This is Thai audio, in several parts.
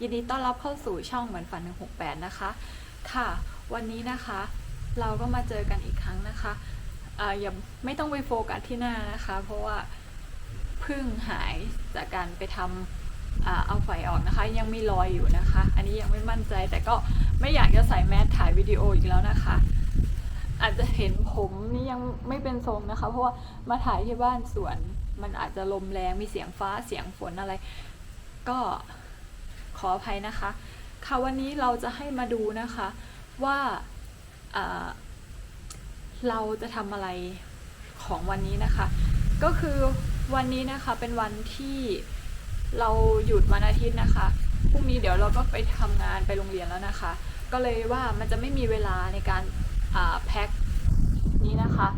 ยินดีต้อนรับเข้าสู่ช่องเหมือนฝัน 168 นะคะ ค่ะ วันนี้นะคะ เราก็มาเจอกันอีกครั้งนะคะอ่าอย่าไม่ต้องไปโฟกัสที่หน้านะคะ เพราะว่าพิ่งหายจากการไปทำอ่าเอาไฟออกนะคะ ยังมีรอยอยู่นะคะ อันนี้ยังไม่มั่นใจแต่ก็ไม่อยากจะใส่แมสถ่ายวิดีโออีกแล้วนะคะ อาจจะเห็นผมนี่ยังไม่เป็นทรงนะคะ เพราะว่ามาถ่ายที่บ้านสวน มันอาจจะลมแรงมีเสียงฟ้าเสียงฝนอะไร ก็ ขออภัยนะคะ ค่ะวันนี้เราจะให้มาดูนะคะว่าเราจะทำอะไรของวันนี้นะคะ ก็คือวันนี้นะคะเป็นวันที่เราหยุดวันอาทิตย์นะคะพรุ่งนี้เดี๋ยวเราก็ไปทำงานไปโรงเรียนแล้วนะคะ ก็เลยว่ามันจะไม่มีเวลาในการแพ็คนี้นะคะ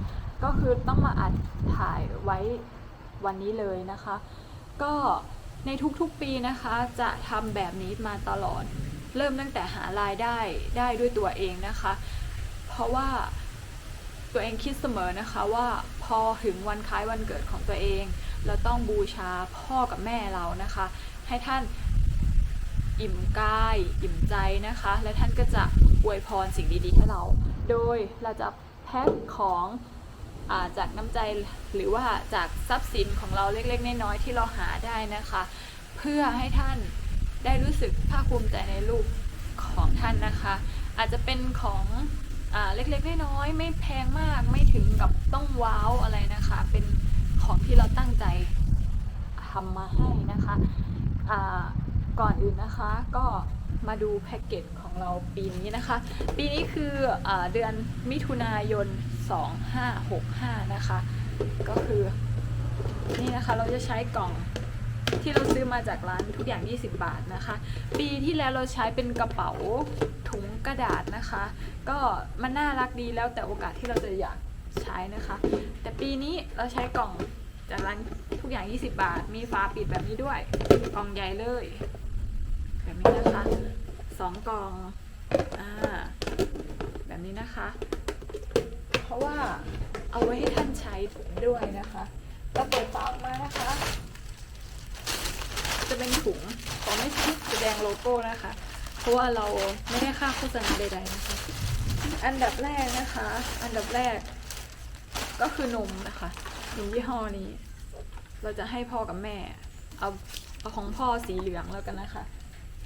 ก็คือต้องมาอัดถ่ายไว้วันนี้เลยนะคะ ก็ ในทุกๆปีนะคะจะทำแบบนี้มาตลอด เริ่มตั้งแต่หารายได้ได้ด้วยตัวเองนะคะ เพราะว่าตัวเองคิดเสมอนะคะว่าพอถึงวันคล้ายวันเกิดของตัวเอง เราต้องบูชาพ่อกับแม่เรานะคะ ให้ท่านอิ่มกายอิ่มใจนะคะ และท่านก็จะอวยพรสิ่งดีๆให้เรา โดยเราจะแพ็คของ จากน้ำใจหรือว่าจากทรัพย์สินของเราเล็กๆน้อยๆที่เราหาได้นะคะ เพื่อให้ท่านได้รู้สึกภาคภูมิใจในลูกของท่านนะคะ อาจจะเป็นของอเล็กๆน้อยๆไม่แพงมากไม่ถึงกับต้องว้าวอะไรนะคะ เป็นของที่เราตั้งใจทำมาให้นะคะ ก่อนอื่นนะคะก็มาดูแพ็กเกจของเราปีนี้นะคะ ปีนี้คืออเดือนมิถุนายน 2565 นะคะ ก็คือนี่นะคะเราจะใช้กล่องที่เราซื้อมาจากร้านทุกอย่าง 20 บาทนะคะ ปีที่แล้วเราใช้เป็นกระเป๋าถุงกระดาษนะคะ ก็มันน่ารักดีแล้วแต่โอกาสที่เราจะอยากใช้นะคะ แต่ปีนี้เราใช้กล่องจากร้านทุกอย่าง 20 บาท มีฝาปิดแบบนี้ด้วย กล่องใหญ่เลย นี้นะคะสองกล่องอ่าแบบนี้นะคะ เพราะว่าเอาไว้ให้ท่านใช้ด้วยนะคะเราเปิดฝาออกมานะคะ จะเป็นถุงของไม่ใช่แสดงโลโก้นะคะ เพราะว่าเราไม่ได้ค่าโฆษณาใดๆนะคะ อันดับแรกนะคะ อันดับแรก ก็คือนมนะคะนมยี่ห้อนี้ เราจะให้พ่อกับแม่ เอาเอาของพ่อสีเหลืองแล้วกันนะคะ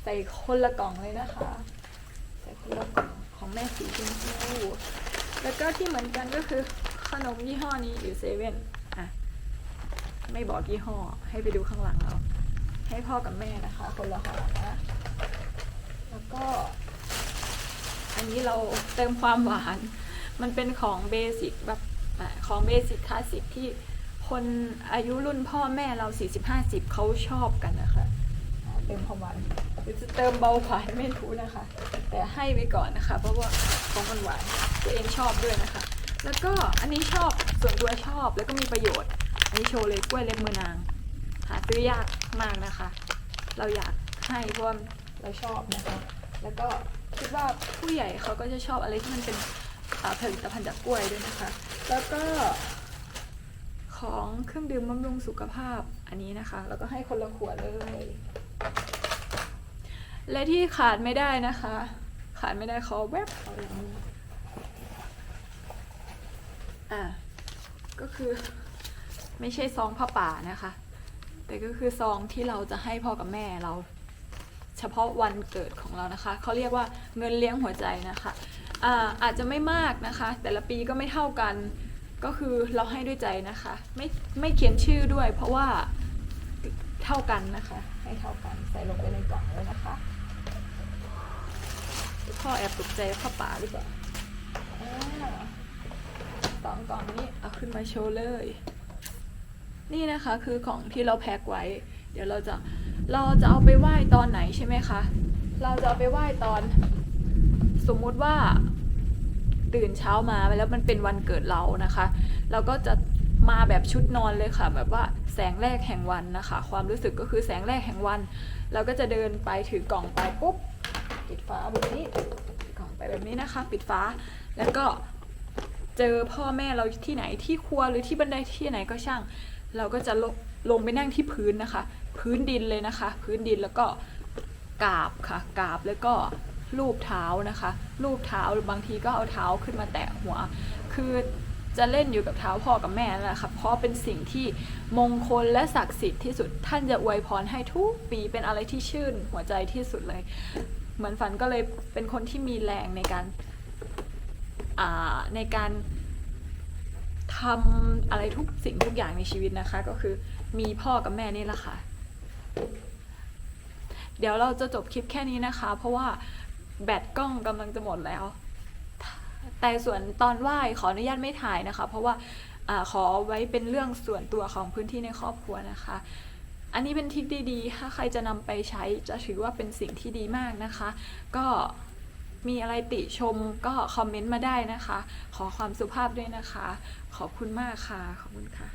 ใส่คนละกล่องเลยนะคะ ใส่คนละกล่องของแม่สีชมพูแล้วก็ที่เหมือนกันก็คือขนมยี่ห้อนี้อยู่เซเว่นอะไม่บอกยี่ห้อให้ไปดูข้างหลังเราให้พ่อกับแม่นะคะ คนละห่อนะแล้วก็ อันนี้เราเติมความหวาน มันเป็นของเบสิกแบบของเบสิกคลาสสิกที่คนอายุรุ่นพ่อแม่เรา 40-50เขาชอบกันนะคะ เติมความหวานหรือจะเติมเบาหวานไม่รู้นะคะ แต่ให้ไว้ก่อนนะคะ เพราะว่าของมันหวานตัวเองชอบด้วยนะคะ แล้วก็อันนี้ชอบส่วนตัวชอบแล้วก็มีประโยชน์ อันนี้โชว์เลยกล้วยเล็บมือนาง หาซื้อยากมากนะคะ เราอยากให้เพราะเราชอบนะคะ แล้วก็คิดว่าผู้ใหญ่เขาก็จะชอบอะไรที่มันเป็นผลิตภัณฑ์จากกล้วยด้วยนะคะ แล้วก็ของเครื่องดื่มบำรุงสุขภาพอันนี้นะคะ แล้วก็ให้คนละขวดเลย และที่ขาดไม่ได้นะคะ ขาดไม่ได้ขอแวบเอาอย่างนี้อะก็คือไม่ใช่ซองผ้าป่านะคะ แต่ก็คือซองที่เราจะให้พ่อกับแม่เรา เฉพาะวันเกิดของเรานะคะ เขาเรียกว่าเงินเลี้ยงหัวใจนะคะอาอาจจะไม่มากนะคะ แต่ละปีก็ไม่เท่ากันก็คือเราให้ด้วยใจนะคะ ไม่ไม่เขียนชื่อด้วย เพราะว่าเท่ากันนะคะ ให้เท่ากันใส่ลงไปในกล่องเลยนะคะ พ่อแอบตกใจผ้าป่าหรือเปล่าอ่าสองกล่องนี้เอาขึ้นมาโชว์เลย นี่นะคะคือของที่เราแพ็คไว้ เดี๋ยวเราจะเราจะเอาไปไหว้ตอนไหนใช่ไหมคะ เราจะเอาไปไหว้ตอน สมมุติว่าตื่นเช้ามาแล้วมันเป็นวันเกิดเรานะคะ เราก็จะมาแบบชุดนอนเลยค่ะ แบบว่าแสงแรกแห่งวันนะคะ ความรู้สึกก็คือแสงแรกแห่งวัน เราก็จะเดินไปถือกล่องไปปุ๊บ ปิดฝาแบบนี้กล่องไปแบบนี้นะคะ ปิดฝาแล้วก็เจอพ่อแม่เราที่ไหนที่ครัวหรือที่บันไดที่ไหนก็ช่าง เราก็จะลงลงไปนั่งที่พื้นนะคะ พื้นดินเลยนะคะ พื้นดินแล้วก็กราบค่ะกราบแล้วก็รูปเท้านะคะรูปเท้าหรือบางทีก็เอาเท้าขึ้นมาแตะหัว คือจะเล่นอยู่กับเท้าพ่อกับแม่นั่นแหละค่ะเพราะเป็นสิ่งที่มงคลและศักดิ์สิทธิ์ที่สุดท่านจะอวยพรให้ทุกปีเป็นอะไรที่ชื่นหัวใจที่สุดเลย เหมือนฝันก็เลยเป็นคนที่มีแรงในการในการทำอะไรทุกสิ่งทุกอย่างในชีวิตนะคะ ก็คือมีพ่อกับแม่นี่แหละค่ะ เดี๋ยวเราจะจบคลิปแค่นี้นะคะ เพราะว่าแบตกล้องกำลังจะหมดแล้ว แต่ส่วนตอนไหว้ขออนุญาตไม่ถ่ายนะคะ เพราะว่าอาขอไว้เป็นเรื่องส่วนตัวของพื้นที่ในครอบครัวนะคะ อันนี้เป็นทริคดีๆ ถ้าใครจะนำไปใช้จะถือว่าเป็นสิ่งที่ดีมากนะคะ ก็มีอะไรติชมก็คอมเมนต์มาได้นะคะ ขอความสุภาพด้วยนะคะ ขอบคุณมากค่ะ ขอบคุณค่ะ